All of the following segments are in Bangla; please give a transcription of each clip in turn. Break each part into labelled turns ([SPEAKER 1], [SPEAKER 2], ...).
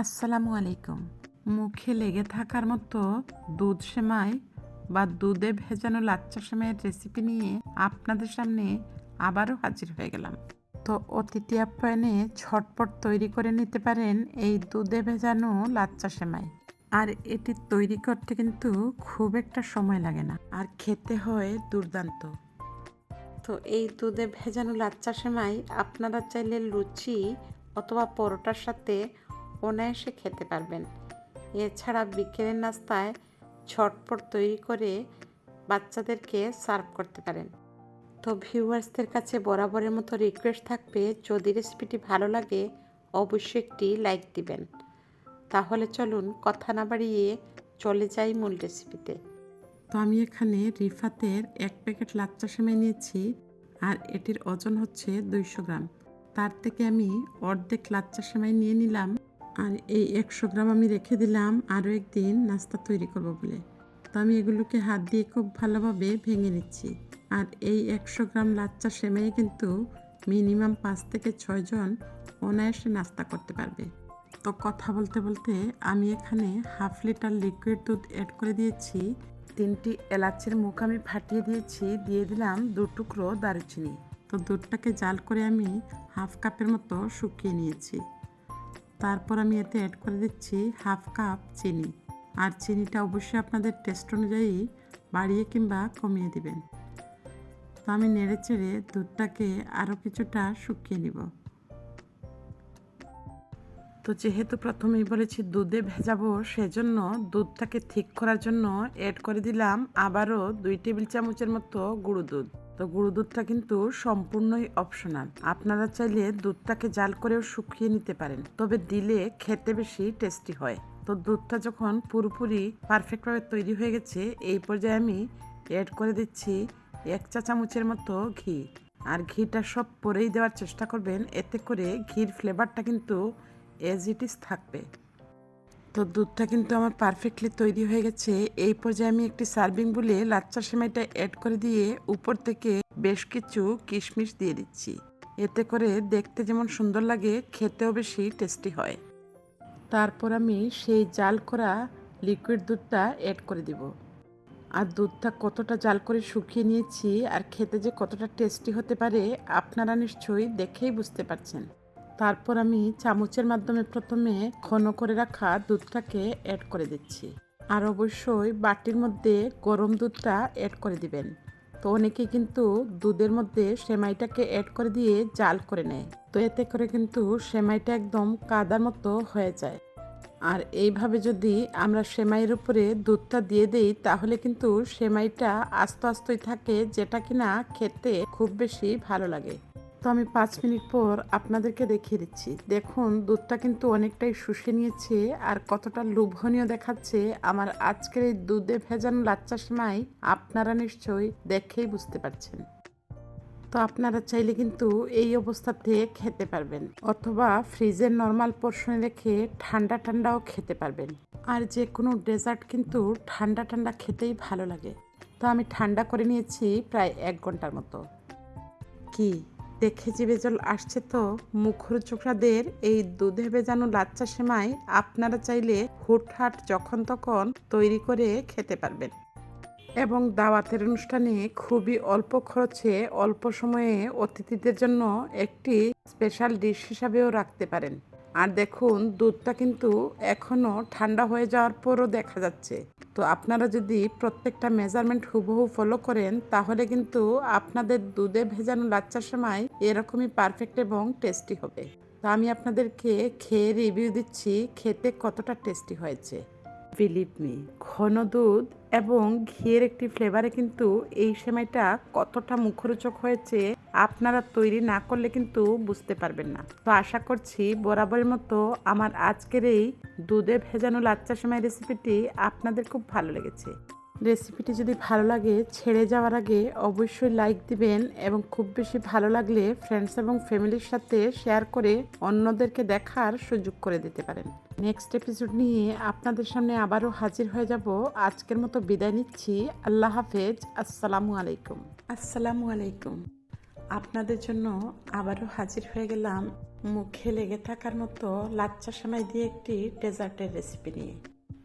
[SPEAKER 1] আসসালামু আলাইকুম। মুখে লেগে থাকার মতো দুধ সেমাই বা দুধে ভেজানো লাচ্চা সেমাইয়ের রেসিপি নিয়ে আপনাদের সামনে আবারও হাজির হয়ে গেলাম। তো অতিথি আপ্যায়নে ছটপট তৈরি করে নিতে পারেন এই দুধে ভেজানো লাচ্চা সেমাই। আর এটি তৈরি করতে কিন্তু খুব একটা সময় লাগে না আর খেতে হয় দুর্দান্ত। তো এই দুধে ভেজানো লাচ্চা সেমাই আপনারা চাইলে লুচি অথবা পরোটার সাথে অনায়াসে খেতে পারবেন। এছাড়া বিকেলের নাস্তায় ছটপট তৈরি করে বাচ্চাদেরকে সার্ভ করতে পারেন। তো ভিউয়ার্সদের কাছে বরাবরের মতো রিকোয়েস্ট থাকবে, যদি রেসিপিটি ভালো লাগে, অবশ্যই একটি লাইক দিবেন। তাহলে চলুন কথা না বাড়িয়ে চলে যাই মূল রেসিপিতে। তো আমি এখানে রিফাতের এক প্যাকেট লাচ্চা সেমাই নিয়েছি, আর এটির ওজন হচ্ছে দুইশো গ্রাম। তার থেকে আমি অর্ধেক লাচ্চা সেমাই নিয়ে নিলাম। আর এই একশো গ্রাম আমি রেখে দিলাম আরও একদিন নাস্তা তৈরি করব বলে। তো আমি এগুলোকে হাত দিয়ে খুব ভালোভাবে ভেঙে নিচ্ছি। আর এই একশো গ্রাম লাচ্চা সেমাই কিন্তু মিনিমাম পাঁচ থেকে ছয়জন অনায়াসে নাস্তা করতে পারবে। তো কথা বলতে বলতে আমি এখানে হাফ লিটার লিকুইড দুধ অ্যাড করে দিয়েছি। তিনটি এলাচের মুখ আমি ফাটিয়ে দিয়েছি, দিয়ে দিলাম দু টুকরো দারুচিনি। তো দুধটাকে জাল করে আমি হাফ কাপের মতো শুকিয়ে নিয়েছি। তারপর আমি এতে অ্যাড করে দিচ্ছি হাফ কাপ চিনি। আর চিনিটা অবশ্যই আপনাদের টেস্ট অনুযায়ী বাড়িয়ে কিংবা কমিয়ে দিবেন। তো আমি নেড়ে চেড়ে দুধটাকে আরও কিছুটা শুকিয়ে নিব। তো যেহেতু প্রথমেই বলেছি দুধে ভেজাবো, সেজন্য দুধটাকে ঠিক করার জন্য অ্যাড করে দিলাম আবারও দুই টেবিল চামচের মতো গুঁড়ো দুধ। তো গুঁড়ো দুধটা কিন্তু সম্পূর্ণই অপশনাল আপনারা চাইলে দুধটাকে জাল করেও শুকিয়ে নিতে পারেন, তবে দিলে খেতে বেশি টেস্টি হয়। তো দুধটা যখন পুরোপুরি পারফেক্টভাবে তৈরি হয়ে গেছে, এই পর্যায়ে আমি অ্যাড করে দিচ্ছি এক চা চামচের মতো ঘি। আর ঘিটা সব পরেই দেওয়ার চেষ্টা করবেন, এতে করে ঘির ফ্লেভারটা কিন্তু এজ ইট ইজ থাকবে। তো দুধটা কিন্তু আমার পারফেক্টলি তৈরি হয়ে গেছে। এই পর্যায়ে আমি একটি সার্ভিং বলে লাচ্চা সেমাইটা অ্যাড করে দিয়ে উপর থেকে বেশ কিছু কিশমিশ দিয়ে দিচ্ছি। এতে করে দেখতে যেমন সুন্দর লাগে, খেতেও বেশি টেস্টি হয়। তারপর আমি সেই জাল করা লিকুইড দুধটা অ্যাড করে দিব। আর দুধটা কতটা জাল করে শুকিয়ে নিয়েছি আর খেতে যে কতটা টেস্টি হতে পারে, আপনারা নিশ্চয়ই দেখেই বুঝতে পারছেন। তারপর আমি চামচের মাধ্যমে প্রথমে ঘন করে রাখা দুধটাকে অ্যাড করে দিচ্ছি। আর অবশ্যই বাটির মধ্যে গরম দুধটা অ্যাড করে দিবেন। তো অনেকে কিন্তু দুধের মধ্যে সেমাইটাকে অ্যাড করে দিয়ে জাল করে নেয়। তো এতে করে কিন্তু সেমাইটা একদম কাদার মতো হয়ে যায়। আর এইভাবে যদি আমরা সেমাইয়ের উপরে দুধটা দিয়ে দেই, তাহলে কিন্তু সেমাইটা আস্তে আস্তই থাকে, যেটা কিনা খেতে খুব বেশি ভালো লাগে। তো আমি পাঁচ মিনিট পর আপনাদেরকে দেখিয়ে দিচ্ছি। দেখুন, দুধটা কিন্তু অনেকটাই শুষে নিয়েছে আর কতটা লোভনীয় দেখাচ্ছে আমার আজকের এই দুধে ভেজানো লাচ্চা সেমাই আপনারা নিশ্চয়ই দেখেই বুঝতে পারছেন। তো আপনারা চাইলে কিন্তু এই অবস্থাতে খেতে পারবেন অথবা ফ্রিজের নর্মাল পোর্শনে রেখে ঠান্ডা ঠান্ডাও খেতে পারবেন। আর যে কোনো ডেজার্ট কিন্তু ঠান্ডা ঠান্ডা খেতেই ভালো লাগে। তো আমি ঠান্ডা করে নিয়েছি প্রায় এক ঘণ্টার মতো। কি? দেখে জিভে জল আসছে তো মুখর চোখরাদের এই দুধে ভেজানো লাচ্চা সেমাই আপনারা চাইলে হুটহাট যখন তখন তৈরি করে খেতে পারবেন। এবং দাওয়াতের অনুষ্ঠানে খুবই অল্প খরচে অল্প সময়ে অতিথিদের জন্য একটি স্পেশাল ডিশ হিসাবেও রাখতে পারেন। আর দেখুন, দুধটা কিন্তু এখনও ঠান্ডা হয়ে যাওয়ার পরও দেখা যাচ্ছে। তো আপনারা যদি প্রত্যেকটা মেজারমেন্ট হুবহু ফলো করেন, তাহলে কিন্তু আপনাদের দুধে ভেজানো লাচ্চার সময় এরকমই পারফেক্ট এবং টেস্টি হবে। তো আমি আপনাদেরকে খেয়ে রিভিউ দিচ্ছি, খেতে কতটা টেস্টি হয়েছে। বিলিভ মি, ঘন দুধ এবং ঘিয়ের একটি ফ্লেভারে কিন্তু এই সেমাইটা কতটা মুখরোচক হয়েছে আপনারা তৈরি না করলে কিন্তু বুঝতে পারবেন না। তো আশা করছি বরাবরের মতো আমার আজকের এই দুধে ভেজানো লাচ্চা সেমাই রেসিপিটি আপনাদের খুব ভালো লেগেছে। রেসিপিটি যদি ভালো লাগে, ছেড়ে যাওয়ার আগে অবশ্যই লাইক দিবেন এবং খুব বেশি ভালো লাগলে ফ্রেন্ডস এবং ফ্যামিলির সাথে শেয়ার করে অন্যদেরকে দেখার সুযোগ করে দিতে পারেন। নেক্সট এপিসোড নিয়ে আপনাদের সামনে আবারও হাজির হয়ে যাব। আজকের মতো বিদায় নিচ্ছি। আল্লাহ হাফেজ। আসসালামু আলাইকুম। আসসালামু আলাইকুম। আপনাদের জন্য আবারও হাজির হয়ে গেলাম মুখে লেগে থাকার মতো লাচ্চা সেমাই দিয়ে একটি ডেজার্টের রেসিপি নিয়ে।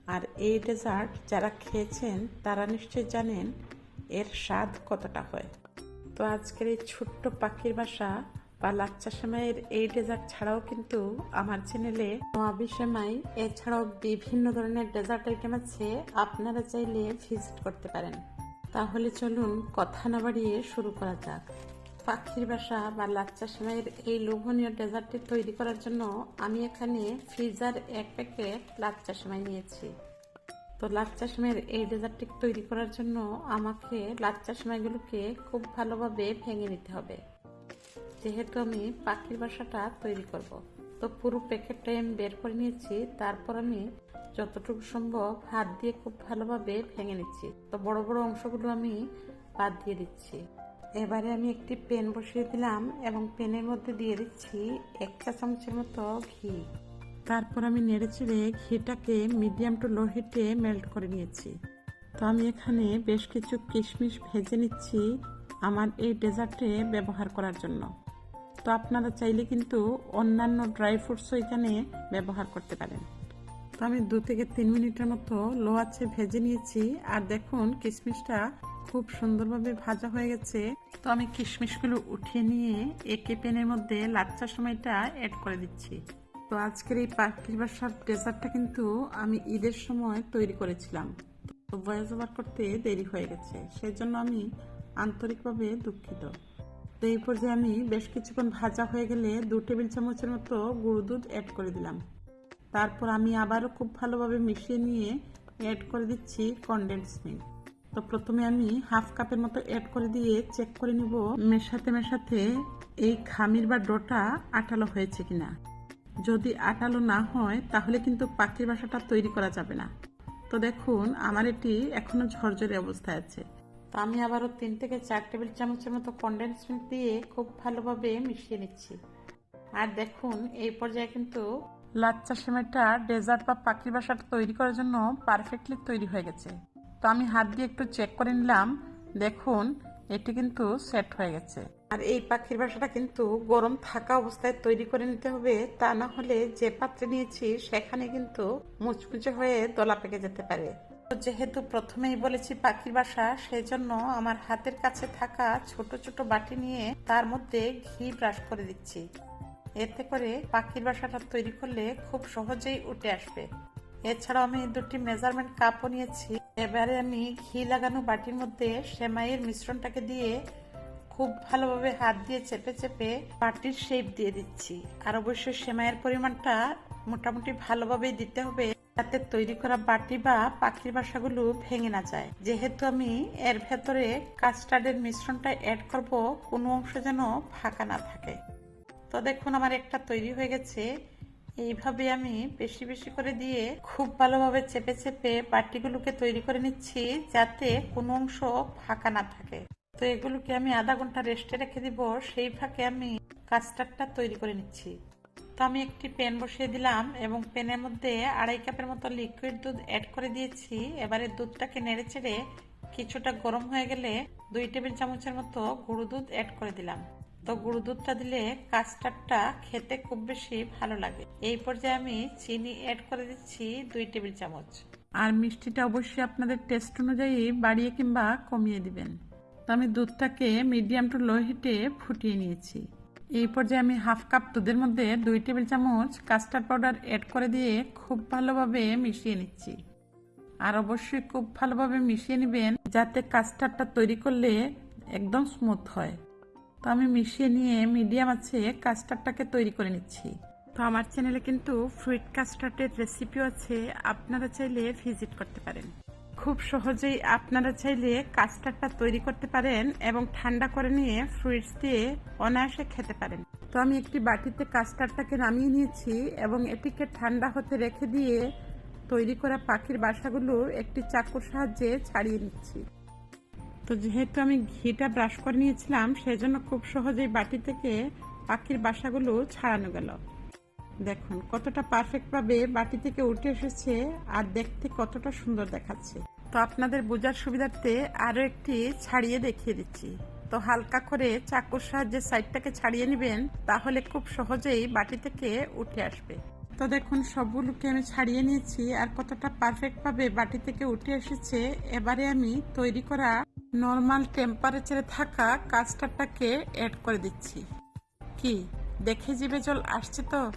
[SPEAKER 1] আর এই ডেজার্ট যারা খেয়েছেন, তারা নিশ্চয়ই জানেন এর স্বাদ কতটা হয়। তো আজকের এই ছোট্ট পাখির বাসা বা লাচ্চা সেমাইয়ের এই ডেজার্ট ছাড়াও কিন্তু আমার চ্যানেলে নোয়াবি সেমাই, এছাড়াও বিভিন্ন ধরনের ডেজার্ট আইটেম আছে, আপনারা চাইলে ভিজিট করতে পারেন। তাহলে চলুন কথা না বাড়িয়ে শুরু করা যাক। পাখির বাসা বা লাচ্চা সেমাইয়ের এই লোভনীয় ডেজার্টটি তৈরি করার জন্য আমি এখানে ফ্রিজার এক প্যাকেট লাচ্চা সেমাই নিয়েছি। তো লাচ্চা সেমাইয়ের এই ডেজার্টটি তৈরি করার জন্য আমাকে লাচ্চা সেমাইগুলোকে খুব ভালোভাবে ভেঙে নিতে হবে। যেহেতু আমি পাখির বাসাটা তৈরি করব। তো পুরো প্যাকেটটাই আমি বের করে নিয়েছি, তারপর আমি যতটুকু সম্ভব হাত দিয়ে খুব ভালোভাবে ভেঙে নিচ্ছি। তো বড় বড় অংশগুলো আমি বাদ দিয়ে দিচ্ছি। এবারে আমি একটি পেন বসিয়ে দিলাম এবং পেনের মধ্যে দিয়ে দিচ্ছি এক চা চামচের মতো ঘি। তারপর আমি নেড়ে চেড়ে ঘিটাকে মিডিয়াম টু লো হিটে মেল্ট করে নিয়েছি। তো আমি এখানে বেশ কিছু কিশমিশ ভেজে নিচ্ছি আমার এই ডেজার্টে ব্যবহার করার জন্য। তো আপনারা চাইলে কিন্তু অন্যান্য ড্রাই ফ্রুটসও এখানে ব্যবহার করতে পারেন। তো আমি দু থেকে তিন মিনিটের মতো লো আছে ভেজে নিয়েছি। আর দেখুন, কিশমিশটা খুব সুন্দরভাবে ভাজা হয়ে গেছে। তো আমি কিশমিশগুলো উঠিয়ে নিয়ে একে পেনের মধ্যে লাচ্চার সময়টা অ্যাড করে দিচ্ছি। তো আজকের এই পাখির বাসার ডেজার্টটা কিন্তু আমি ঈদের সময় তৈরি করেছিলাম। তো ভয়েস ওভার করতে দেরি হয়ে গেছে সেই জন্য আমি আন্তরিকভাবে দুঃখিত। তো এই পর্যায়ে আমি বেশ কিছুক্ষণ ভাজা হয়ে গেলে দু টেবিল চামচের মতো গুঁড়ো দুধ অ্যাড করে দিলাম। তারপর আমি আবারও খুব ভালোভাবে মিশিয়ে নিয়ে অ্যাড করে দিচ্ছি কনডেন্স মিল্ক তো প্রথমে আমি হাফ কাপের মতো অ্যাড করে দিয়ে চেক করে নিব মেশাতে মেশাতে এই খামির বা ডোটা আটালো হয়েছে কিনা। যদি আটালো না হয়, তাহলে কিন্তু পাখির বাসাটা তৈরি করা যাবে না। তো দেখুন, আমার এটি এখনও ঝরঝরে অবস্থায় আছে। তো আমি আবারও তিন থেকে চার টেবিল চামচের মতো কনডেন্স মিল্ক দিয়ে খুব ভালোভাবে মিশিয়ে নিচ্ছি। আর দেখুন, এই পর্যায়ে কিন্তু লাচ্চা সেমাইটা ডেজার্ট বা পাখির বাসাটা তৈরি করার জন্য পারফেক্টলি তৈরি হয়ে গেছে। তো আমি হাত দিয়ে একটু চেক করে নিলাম। দেখুন, এটি কিন্তু সেট হয়ে গেছে। আর এই পাখির বাসাটা কিন্তু গরম থাকা অবস্থায় তৈরি করে নিতে হবে। তা না হলে যে পাত্রে নিয়েছি, সেখানে কিন্তু মুচমুচে হয়ে দলা পেকে যেতে পারে। যেহেতু প্রথমেই বলেছি পাখির বাসা সেই জন্য আমার হাতের কাছে থাকা ছোট ছোট বাটি নিয়ে তার মধ্যে ঘি ব্রাশ করে দিচ্ছি। এতে করে পাখির বাসাটা তৈরি করলে খুব সহজেই উঠে আসবে। এছাড়াও আমি দুটি মেজারমেন্ট কাপও নিয়েছি। এবারে আমি ঘি লাগানো বাটির মধ্যে সেমাইয়ের মিশ্রণটাকে দিয়ে খুব ভালোভাবে হাত দিয়ে চেপে চেপে বাটির শেপ দিয়ে দিচ্ছি। আর অবশ্যই সেমাইয়ের পরিমাণটা মোটামুটি ভালোভাবেই দিতে হবে যাতে তৈরি করা বাটি বা পাখির বাসাগুলো ভেঙে না যায়। যেহেতু আমি এর ভেতরে কাস্টার্ডের মিশ্রণটা অ্যাড করব, কোনো অংশ যেন ফাঁকা না থাকে। তো দেখুন, আমার একটা তৈরি হয়ে গেছে। এইভাবে আমি বেশি বেশি করে দিয়ে খুব ভালোভাবে চেপে চেপে বাটিগুলোকে তৈরি করে নিচ্ছি যাতে কোনো অংশ ফাঁকা না থাকে। তো এগুলোকে আমি আধা ঘণ্টা রেস্টে রেখে দিব, সেই ফাঁকে আমি কাস্টার্ডটা তৈরি করে নিচ্ছি। তো আমি একটি প্যান বসিয়ে দিলাম এবং প্যানের মধ্যে আড়াই কাপের মতো লিকুইড দুধ অ্যাড করে দিয়েছি। এবারে দুধটাকে নেড়ে চেড়ে কিছুটা গরম হয়ে গেলে দুই টেবিল চামচের মতো গুঁড়ো দুধ অ্যাড করে দিলাম। তো গুঁড়ো দুধটা দিলে কাস্টার্ডটা খেতে খুব বেশি ভালো লাগে। এই পর্যায়ে আমি চিনি অ্যাড করে দিচ্ছি দুই টেবিল চামচ। আর মিষ্টিটা অবশ্যই আপনাদের টেস্ট অনুযায়ী বাড়িয়ে কিংবা কমিয়ে দিবেন। তো আমি দুধটাকে মিডিয়াম টু লো হিটে ফুটিয়ে নিয়েছি। এই পর্যায়ে আমি হাফ কাপ দুধের মধ্যে দুই টেবিল চামচ কাস্টার্ড পাউডার অ্যাড করে দিয়ে খুব ভালোভাবে মিশিয়ে নিচ্ছি। আর অবশ্যই খুব ভালোভাবে মিশিয়ে নেবেন যাতে কাস্টার্ডটা তৈরি করলে একদম স্মুথ হয়। তো আমি মিশিয়ে নিয়ে মিডিয়াম আছে কাস্টার্ডটাকে তৈরি করে নিচ্ছি। তো আমার চ্যানেলে কিন্তু ফ্রুইট কাস্টার্ডের রেসিপিও আছে, আপনারা চাইলে ভিজিট করতে পারেন। খুব সহজেই আপনারা চাইলে কাস্টার্ডটা তৈরি করতে পারেন এবং ঠান্ডা করে নিয়ে ফ্রুইটস দিয়ে অনায়াসে খেতে পারেন। তো আমি একটি বাটিতে কাস্টার্ডটাকে নামিয়ে নিয়েছি এবং এটিকে ঠান্ডা হতে রেখে দিয়ে তৈরি করা পাখির বাসাগুলো একটি চাকুর সাহায্যে ছাড়িয়ে নিচ্ছি। তো যেহেতু আমি ঘিটা ব্রাশ করে নিয়েছিলাম সেই জন্য খুব সহজেই বাটি থেকে পাখির বাসাগুলো ছাড়ানো গেল। দেখুন, কতটা পারফেক্টভাবে বাটি থেকে উঠে এসেছে আর দেখতে কতটা সুন্দর দেখাচ্ছে। তো আপনাদের বোঝার সুবিধার্থে আরও একটি ছাড়িয়ে দেখিয়ে দিচ্ছি। তো হালকা করে চাকুর সাহায্যে সাইডটাকে ছাড়িয়ে নেবেন, তাহলে খুব সহজেই বাটি থেকে উঠে আসবে। তো দেখুন, সবগুলোকে আমি ছাড়িয়ে নিয়েছি আর কতটা পারফেক্ট ভাবে বাটি থেকে উঠে এসেছে। এবারে আমি তৈরি করা নর্মাল টেম্পারেচারে থাকা কাস্টারটাকে অ্যাড করে দিচ্ছি। কি? দেখে জিভে জল আসছে তো?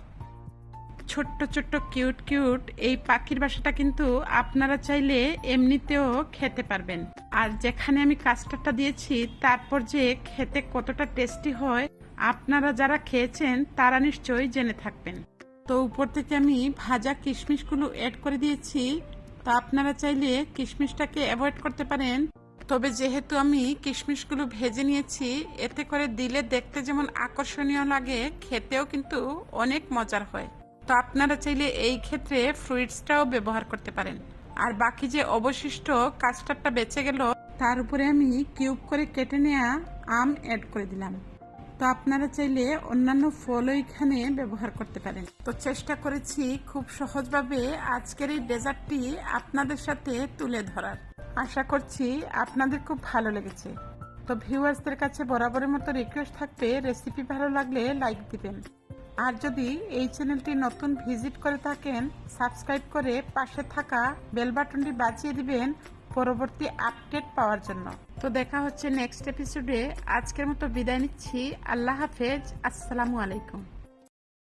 [SPEAKER 1] ছোট্ট ছোট্ট কিউট কিউট এই পাখির বাসাটা কিন্তু আপনারা চাইলে এমনিতেও খেতে পারবেন। আর যেখানে আমি কাস্টারটা দিয়েছি, তারপর যে খেতে কতটা টেস্টি হয়, আপনারা যারা খেয়েছেন, তারা নিশ্চয়ই জেনে থাকবেন। তো উপর থেকে আমি ভাজা কিশমিশগুলো অ্যাড করে দিয়েছি। তা আপনারা চাইলে কিশমিশটাকে অ্যাভয়েড করতে পারেন। তবে যেহেতু আমি কিশমিশগুলো ভেজে নিয়েছি, এতে করে দিলে দেখতে যেমন আকর্ষণীয় লাগে, খেতেও কিন্তু অনেক মজার হয়। তো আপনারা চাইলে এই ক্ষেত্রে ফ্রুইটসটাও ব্যবহার করতে পারেন। আর বাকি যে অবশিষ্ট কাস্টারটা বেঁচে গেল, তার উপরে আমি কিউব করে কেটে নেওয়া আম অ্যাড করে দিলাম। তো আপনারা চাইলে অন্যান্য ফলও এখানে ব্যবহার করতে পারেন। তো চেষ্টা করেছি খুব সহজভাবে আজকের এই ডেজার্টটি আপনাদের সাথে তুলে ধরার। আশা করছি আপনাদের খুব ভালো লেগেছে। তো ভিউয়ার্সদের কাছে বরাবরের মতো রিকোয়েস্ট থাকবে রেসিপি ভালো লাগলে লাইক দিবেন। আর যদি এই চ্যানেলটি নতুন ভিজিট করে থাকেন সাবস্ক্রাইব করে পাশে থাকা বেল বাটনটি বাজিয়ে দিবেন পরবর্তী আপডেট পাওয়ার জন্য। তো দেখা হচ্ছে নেক্সট এপিসোডে আজকের মতো বিদায় নিচ্ছি। আল্লাহ হাফেজ। আসসালামু আলাইকুম।